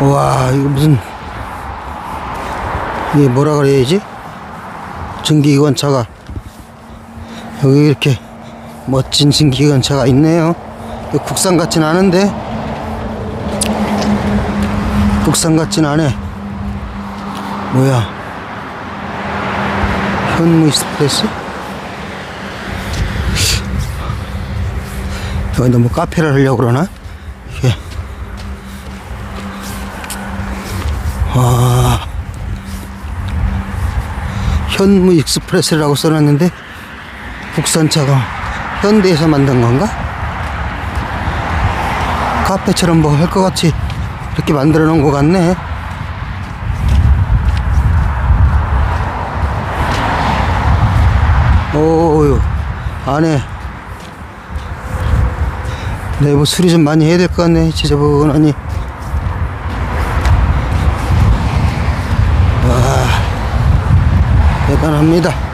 와 이거 무슨 이게 뭐라 그래야지? 전기기관차가. 여기 이렇게 멋진 전기기관차가 있네요. 국산 같진 않은데? 국산 같진 않아. 뭐야? 현무 익스프레스? 여기 너무 카페를 하려고 그러나? 이게 와 현무 익스프레스라고 써놨는데 국산차가 현대에서 만든 건가? 카페처럼 뭐 할 것 같이 이렇게 만들어 놓은 것 같네 오 안에 내부 수리 좀 많이 해야 될 것 같네 지저분하니 대단합니다